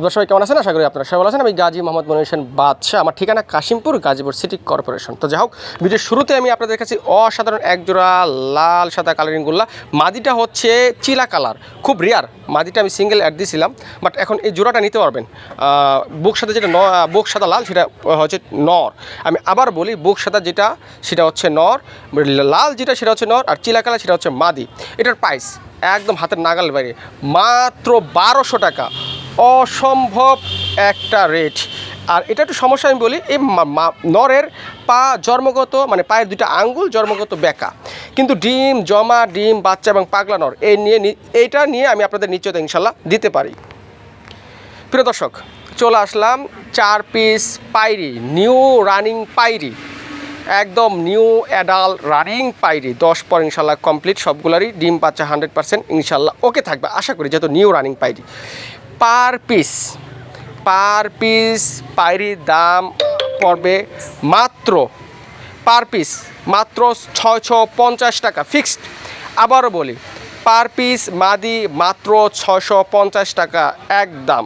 আপনার সবাই কেমন আছেন? আশা করি আপনারা সবাই আছেন। আমি গাজী মোহাম্মদ মনির হোসেন বাদশাহ। আমার ঠিকানা কাশিমপুর, গাজীপুর সিটি কর্পোরেশন। তো যাই হোক, ভিডিওর শুরুতে আমি আপনাদের কাছে অসাধারণ এক জোড়া লাল, সাদা কালারিং গুল্লা। মাদিটা হচ্ছে চিলা কালার, খুব রেয়ার মাদিটা আমি সিঙ্গেল অ্যাড দিয়েছিলাম বাট এখন এই জোড়াটা নিতে পারবেন। বুক সাদা যেটা ন, বুক সাদা লাল, সেটা হচ্ছে নর। আমি আবার বলি, বুক সাদা যেটা, সেটা হচ্ছে নর। লাল যেটা, সেটা হচ্ছে নর, আর চিলা কালার, সেটা হচ্ছে মাদি। এটার প্রাইস একদম হাতের নাগাল বাইরে। মাত্র বারোশো টাকা। অসম্ভব একটা রেট। আর এটা একটু সমস্যা আমি বলি, এই নরের পা জন্মগত মানে পায়ের দুইটা আঙ্গুল জন্মগত বেকা। কিন্তু ডিম, জমা, ডিম, বাচ্চা এবং পাগলা নর, এই নিয়ে এইটা নিয়ে আমি আপনাদের নিশ্চয়তা ইনশাল্লাহ দিতে পারি। প্রিয় দর্শক, চলে আসলাম চার পিস পাইরি, নিউ রানিং পাইরি। একদম নিউ অ্যাডাল রানিং পাইরি, দশ পর ইনশাল্লাহ কমপ্লিট সবগুলারই, ডিম বাচ্চা হান্ড্রেড পার্সেন্ট ইনশাল্লাহ ওকে থাকবে। আশা করি যেহেতু নিউ রানিং পাইরি। পার পিস পার পিস পাইরির দাম পড়বে মাত্র, পার পিস মাত্র ছয়শো পঞ্চাশ টাকা ফিক্সড আবারও বলি, পার পিস মাদি মাত্র ছশো পঞ্চাশ টাকা একদম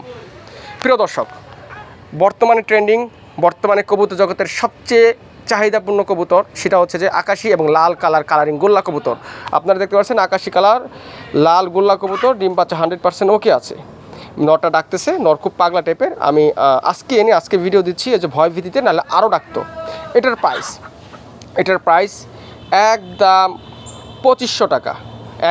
প্রিয় দর্শক, বর্তমানে ট্রেন্ডিং, বর্তমানে কবুতর জগতের সবচেয়ে চাহিদাপূর্ণ কবুতর সেটা হচ্ছে যে আকাশি এবং লাল কালার কালারিং গোল্লা কবুতর। আপনারা দেখতে পাচ্ছেন আকাশি কালার, লাল গোল্লা কবুতর, ডিম পাচ্ছে হান্ড্রেড পার্সেন্ট ওকে আছে। নটা ডাকতেছে নর খুব পাগলা টাইপের আমি আজকে এনে আজকে ভিডিও দিচ্ছি, এই যে ভয় ভীতিতে, নাহলে আরও ডাকতো। এটার প্রাইস এটার প্রাইস একদম পঁচিশশো টাকা।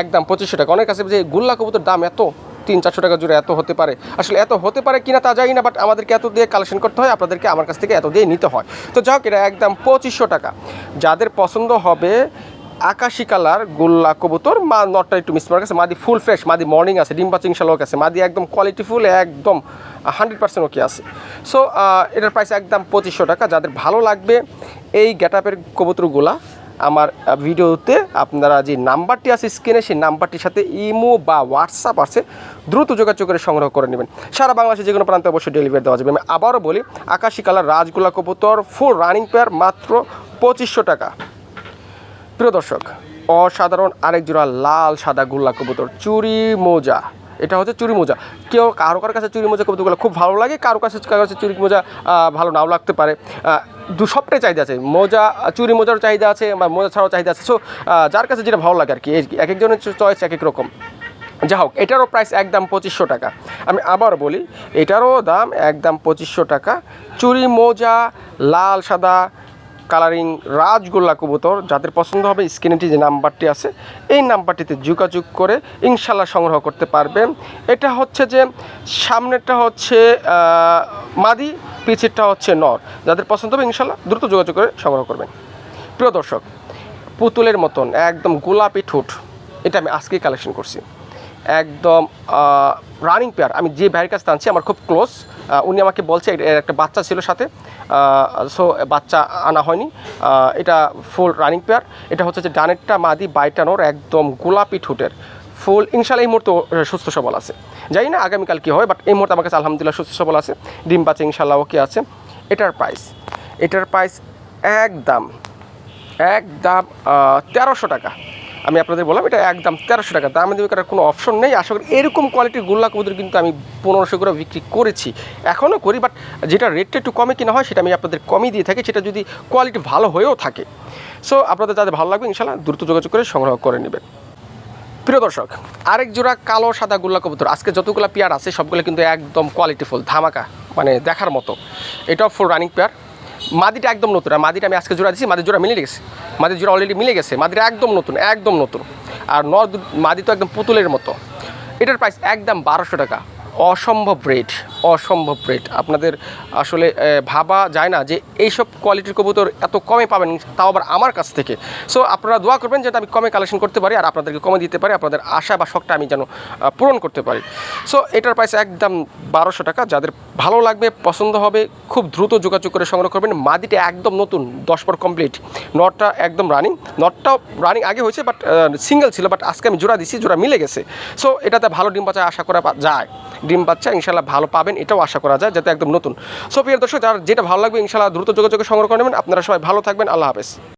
একদম পঁচিশশো টাকা। অনেক কাছে যে গুল্লা কবুতর দাম এত, তিন, চারশো টাকা জুড়ে এত হতে পারে। আসলে এত হতে পারে কিনা তা জানি না বাট আমাদেরকে এত দিয়ে কালেকশন করতে হয়, আপনাদেরকে আমার কাছ থেকে এত দিয়ে নিতে হয়। তো যাই হোক, এটা একদম পঁচিশশো টাকা। যাদের পছন্দ হবে আকাশি কালার, গোল্লা কবুতর। মা, নটটা একটু মিস আছে মাদি ফুল ফ্রেশ, মাদি মর্নিং আছে ডিম বাচ্চা ইনশাল্লাহ আছে। মাদি একদম কোয়ালিটি ফুল, একদম হান্ড্রেড পার্সেন্ট ওকে আছে। সো এটার প্রাইস একদম পঁচিশশো টাকা। যাদের ভালো লাগবে এই গ্যাটাপের কবুতরগুলা, আমার ভিডিওতে আপনারা যে নাম্বারটি আছে স্ক্রিনে সেই নাম্বারটির সাথে ইমো বা হোয়াটসঅ্যাপ আছে। দ্রুত যোগাযোগ করে সংগ্রহ করে নেবেন। সারা বাংলাদেশে যে কোনো প্রান্তে অবশ্যই ডেলিভারি দেওয়া যাবে। আমি আবারও বলি, আকাশি কালার রাজগোলা কবুতর ফুল রানিং পেয়ার মাত্র পঁচিশশো টাকা। প্রিয় দর্শক, অসাধারণ আরেক জোড়া লাল সাদা গোল্লা কবুতর, চুরি মোজা। এটা হচ্ছে চুরি মোজা। কেউ কারও কারও কাছে চুরি মোজা কবুতরগুলো খুব ভালো লাগে, কারও কাছে কারও কাছে চুরি মোজা ভালো নাও লাগতে পারে। দু সবটাই চাহিদা আছে, মোজা, চুরি মোজারও চাহিদা আছে বা মোজা ছাড়াও চাহিদা আছে। সো যার কাছে যেটা ভালো লাগে আর কি এক একজনের চয়েস এক এক রকম। যা হোক, এটারও প্রাইস একদম পঁচিশশো টাকা। আমি আবার বলি, এটারও দাম একদম পঁচিশশো টাকা। চুরি মোজা, লাল সাদা কালারিং রাজগোল্লা কবুতর। যাদের পছন্দ হবে স্ক্রিনেটি যে নাম্বারটি আছে, এই নাম্বারটিতে যোগাযোগ করে ইনশাল্লাহ সংগ্রহ করতে পারবেন। এটা হচ্ছে যে সামনেরটা হচ্ছে মাদি, পিছেরটা হচ্ছে নর। যাদের পছন্দ হবে ইনশাল্লাহ দ্রুত যোগাযোগ করে সংগ্রহ করবেন। প্রিয় দর্শক, পুতুলের মতন একদম গোলাপি ঠোঁট, এটা আমি আজকেই কালেকশন করছি। একদম রানিং পেয়ার আমি যে ভাইয়ের কাছে আনছি, আমার খুব ক্লোজ উনি আমাকে বলছে একটা বাচ্চা ছিল সাথে সো বাচ্চা আনা হয়নি। এটা ফুল রানিং পেয়ার এটা হচ্ছে যে ডানেরটা মাদি, বাইটানোর একদম গোলাপি ঠোঁটের। ফুল ইনশাল্লাহ এই মুহূর্তে সুস্থ সবল আছে। জানি না আগামীকাল কী হয় বাট এই মুহূর্তে আমার কাছে আলহামদুলিল্লাহ সুস্থ সবল আছে। ডিম বাচ্চা ইনশাল্লাহ ওকে আছে। এটার প্রাইস এটার প্রাইস একদম একদম তেরোশো টাকা। আমি আপনাদের বললাম, এটা একদম তেরোশো টাকা। দাম দেবে করার কোনো অপশন নেই। আশা করি এরকম কোয়ালিটির গোল্লা কবুতর কিন্তু আমি পনেরোশো করে বিক্রি করেছি। এখনও করি বাট যেটা রেটটা একটু কমে কিনা হয়, সেটা আমি আপনাদের কমই দিয়ে থাকি। সেটা যদি কোয়ালিটি ভালো হয়েও থাকে। সো আপনাদের যাদের ভালো লাগবে ইনশাল্লাহ দ্রুত যোগাযোগ করে সংগ্রহ করে নেবেন। প্রিয় দর্শক, আরেক জোড়া কালো সাদা গোল্লা কবুতর। আজকে যতগুলো পেয়ার আছে, সবগুলো কিন্তু একদম কোয়ালিটিফুল ধামাকা মানে দেখার মতো। এটাও ফুল রানিং পেয়ার মাদিটা একদম নতুন। আর মাদিটা আমি আজকে জোড়া দিচ্ছি মাদির জোড়া মিলে গেছে। মাদির জোড়া অলরেডি মিলে গেছে। মাদিটা একদম নতুন একদম নতুন। আর নদ, মাদি তো একদম পুতুলের মতো। এটার প্রাইস একদম বারোশো টাকা। অসম্ভব রেট অসম্ভব রেট আপনাদের আসলে ভাবা যায় না যে এইসব কোয়ালিটির কবুতর এত কমে পাবেন, তাও আবার আমার কাছ থেকে। সো আপনারা দোয়া করবেন যাতে আমি কমে কালেকশন করতে পারি আর আপনাদেরকে কমে দিতে পারি। আপনাদের আশা বা শখটা আমি যেন পূরণ করতে পারি। সো এটার প্রাইস একদম বারোশো টাকা। যাদের ভালো লাগবে, পছন্দ হবে, খুব দ্রুত যোগাযোগ করে সংগ্রহ করবেন। মাদিটা একদম নতুন, দশ পর কমপ্লিট নটটা একদম রানিং নটটাও রানিং আগে হয়েছে বাট সিঙ্গেল ছিল বাট আজকে আমি জোড়া দিছি, জোড়া মিলে গেছে। সো এটাতে ভালো ডিম বাচ্চা আশা করা যায়। ডিম বাচ্চা ইনশাল্লাহ ভালো পাবেন, এটাও আশা করা যায় যাতে একদম নতুন। সো প্রিয় দর্শক, যার যেটা ভালো লাগবে ইনশাল্লাহ দ্রুত যোগাযোগে সংগ্রহ করে নেবেন। আপনারা সবাই ভালো থাকবেন, আল্লাহ হাফেজ।